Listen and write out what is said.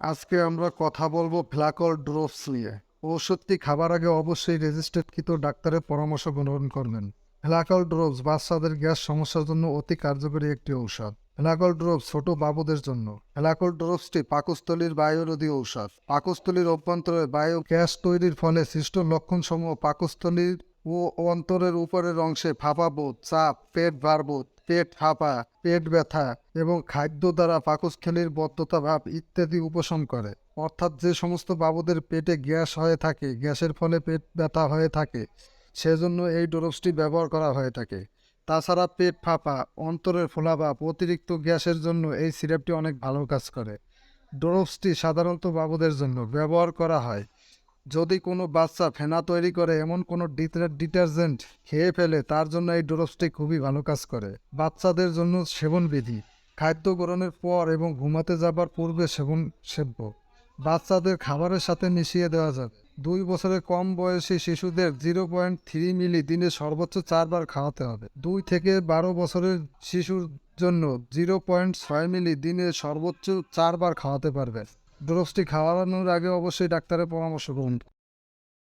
আজকে আমরা কথা বলব ফ্ল্যাকল ড্রপস নিয়ে। ওষুধটি খাবার আগে অবশ্যই রেজিস্টার্ডকৃত ডাক্তারের পরামর্শ গ্রহণ করবেন। ফ্ল্যাকল ড্রপস বাচ্চাদের গ্যাস সমস্যার জন্য অতি কার্যকরী একটি ঔষধ। ফ্ল্যাকল ড্রপস ছোট বাবুদের জন্য। ফ্ল্যাকল ড্রপসটি পাকস্থলীর বায়ুরোধী ঔষধ। পাকস্থলীর অভ্যন্তরে বায়ু গ্যাস তৈরির ফলে সৃষ্ট লক্ষণসমূহ পাকস্থলীর ও অন্তরের উপরের অংশে ফাঁপাবোধ চাপ, পেট ভারবোধ পেট ফাঁপা, পেট ব্যথা এবং খাদ্য দ্বারা পাকস্থলীর বদ্ধতা ভাব ইত্যাদি উপশম করে। অর্থাৎ যে সমস্ত বাবুদের পেটে গ্যাস হয়ে থাকে, গ্যাসের ফলে পেট ব্যথা হয়ে থাকে, সেজন্য এই ডোরপসটি ব্যবহার করা হয়ে থাকে। তাছাড়া পেট ফাঁপা, অন্তরের ফোলাভাব অতিরিক্ত গ্যাসের জন্য এই সিরাপটি অনেক ভালো কাজ করে। ডোরপসটি সাধারণত বাবুদের জন্য ব্যবহার করা হয়। যদি কোনো বাচ্চা ফেনা তৈরি করে, এমন কোনো ডিটারজেন্ট খেয়ে ফেলে, তার জন্য এই ডোরপসটি খুবই ভালো কাজ করে। বাচ্চাদের জন্য সেবন বিধি খাদ্য গ্রহণের পর এবং ঘুমাতে যাবার পূর্বে সেবন সেব্য বাচ্চাদের খাবারের সাথে মিশিয়ে দেওয়া যাবে দুই বছরের কম বয়সী শিশুদের জিরো পয়েন্ট থ্রি মিলি দিনে সর্বোচ্চ চারবার খাওয়াতে হবে। দুই থেকে বারো বছরের শিশুর জন্য জিরো পয়েন্ট ছয় মিলি দিনে সর্বোচ্চ চারবার খাওয়াতে পারবে ডোরসটি খাওয়ানোর আগে অবশ্যই ডাক্তারের পরামর্শ গ্রহণ।